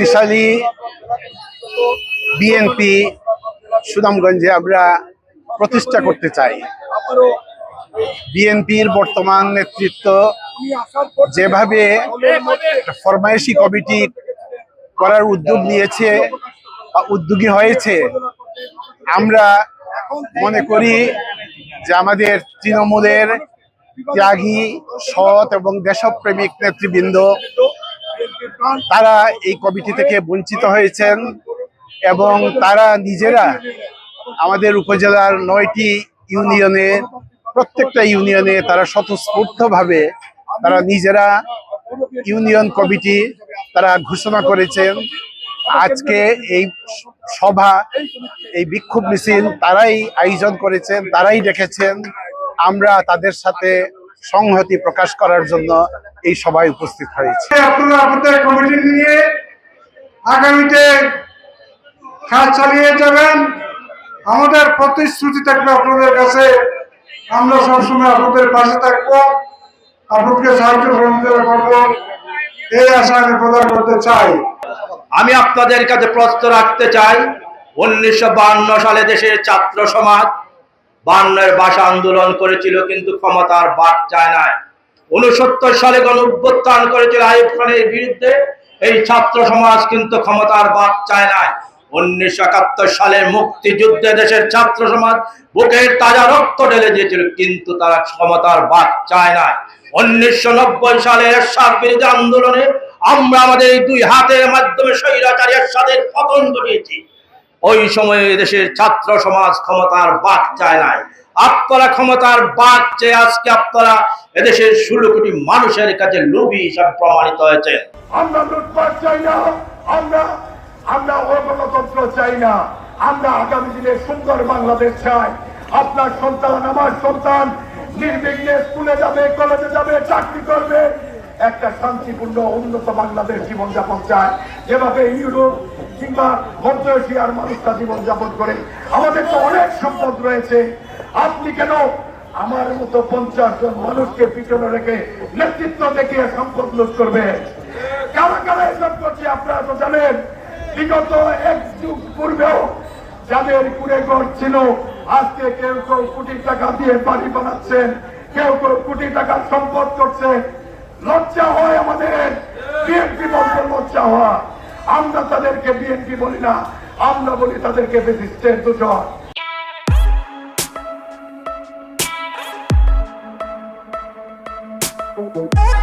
শক্তিশালী বিএনপি সুনামগঞ্জে আমরা প্রতিষ্ঠা করতে চাই। বিএনপির বর্তমান নেতৃত্ব যেভাবে ফরমায়েশি কমিটি করার উদ্যোগ নিয়েছে বা উদ্যোগী হয়েছে, আমরা মনে করি যে আমাদের তৃণমূলের ত্যাগী, সৎ এবং দেশপ্রেমিক নেতৃবৃন্দ তারা এই কমিটি থেকে বঞ্চিত হয়েছেন এবং তারা নিজেরা আমাদের উপজেলার নয়টি ইউনিয়নে, প্রত্যেকটা ইউনিয়নে তারা স্বতঃস্ফূর্তভাবে তারা নিজেরা ইউনিয়ন কমিটি তারা ঘোষণা করেছেন। আজকে এই সভা, এই বিক্ষোভ মিছিল তারাই আয়োজন করেছেন, তারাই ডেকেছেন আমরা তাদের সাথে সংহতি প্রকাশ করার জন্য এই সবাই উপস্থিত হয়েছি। আপনারা আপনাদের কমিটি নিয়ে আগামীতে কাজ চালিয়ে যাবেন। আমাদের প্রতিশ্রুতি থাকবে আপনাদের কাছে। আমরা সবসময় আপনাদের পাশে থাকব। আপনাদেরকে সাহায্য সহযোগিতা করব। এই আশা আমি প্রদান করতে চাই। আমি আপনাদের কাছে প্রশ্ন রাখতে চাই উনিশশো সালে দেশের ছাত্র সমাজ বান্নের ভাষা আন্দোলন করেছিল, কিন্তু ক্ষমতার বাদ চায় নাই। উনসত্তর সালে গণ অভ্যুত্থান করেছিল আইব খানের বিরুদ্ধে, এই ছাত্র সমাজ কিন্তু ক্ষমতার বাদ চায় নাই। উনিশশো একাত্তর মুক্তিযুদ্ধে দেশের ছাত্র সমাজ বুকের তাজা রক্ত ঢেলে দিয়েছিল, কিন্তু তারা ক্ষমতার বাদ চায় নাই। উনিশশো নব্বই সালের এরশাদ বিরোধী আন্দোলনে আমরা আমাদের এই দুই হাতের মাধ্যমে স্বৈরাচারী এরশাদের পতন ঘটিয়েছি। ওই সময়ে দেশের ছাত্র সমাজ ক্ষমতার বাদ চায় নাই। আপনারা ক্ষমতার বাদ চেয়ে আজকে আপনারা এদেশের ষোলো কোটি মানুষের কাছে লোভী হিসাবে প্রমাণিত হয়েছে। আমরা লুটপাট চাই না, আমরা আমরা অগণতন্ত্র চাই না, আমরা আগামী দিনে সুন্দর বাংলাদেশ চাই। আপনার সন্তান, আমার সন্তান নির্বিঘ্নে স্কুলে যাবে, কলেজে যাবে, চাকরি করবে। একটা শান্তিপূর্ণ, উন্নত বাংলাদেশ জীবনযাপন চায়। যেভাবে ইউরোপ কিংবা মধ্য এশিয়ার মানুষরা জীবনযাপন করে। আমাদের তো অনেক সম্পদ রয়েছে। আপনি কেন আমার মতো পঞ্চাশ জন মানুষকে পিছনে রেখে নেতৃত্ব দেখিয়ে সম্পদ লুট করবে কারা কারা এসব করছে আপনারা তো জানেন। বিগত এক যুগ পূর্বেও যাদের কুড়ে ঘর ছিল, আজকে কেউ কেউ কোটি টাকা দিয়ে বাড়ি বানাচ্ছেন, কেউ কেউ কোটি টাকা সম্পদ করছে লজ্জা হয় আমাদের। বিএনপি বলতে লজ্জা হওয়া আমরা তাদেরকে বিএনপি বলি না আমরা বলি তাদেরকে বেশি দুজন Thank you.